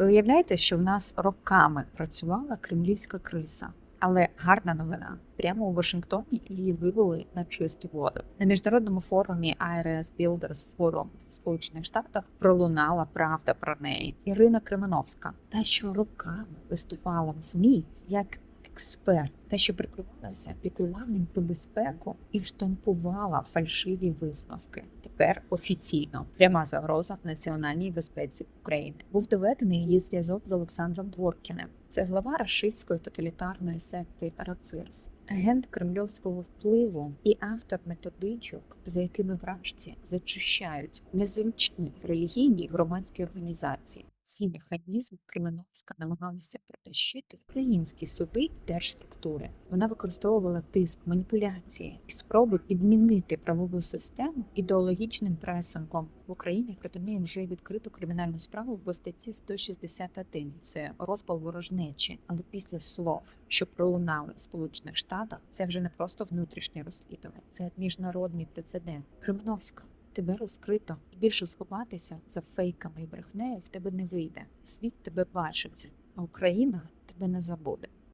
Ви уявляєте, що в нас роками працювала кремлівська криса. Але гарна новина прямо у Вашингтоні її вивели на чисту воду. На міжнародному форумі IRS Builders Forum в Сполучених Штатах пролунала правда про неї. Ірина Кременовська, та що роками виступала в ЗМІ як експерт, та що прикривалася піклуванням про безпеку і штампувала фальшиві висновки. Тепер офіційно пряма загроза національній безпеці України. Був доведений її зв'язок з Олександром Дворкіним. Це глава рашистської тоталітарної секти Рацирс, агент кремльовського впливу і автор методичок, за якими вражці зачищають незручні релігійні громадські організації. Ці механізми Кременовська намагалася протащити українські суди й держструктури. Вона використовувала тиск, маніпуляції і спроби підмінити правову систему ідеологічним пресингом. В Україні проти неї вже відкрито кримінальну справу по статті 161. Це розпал ворожнечі. Але після слов, що пролунали в Сполучених Штатах, це вже не просто внутрішнє розслідування, це міжнародний прецедент. Кременовська. Тебе розкрито і більше сховатися за фейками і брехнею в тебе не вийде. Світ тебе бачить, а Україна тебе не забуде.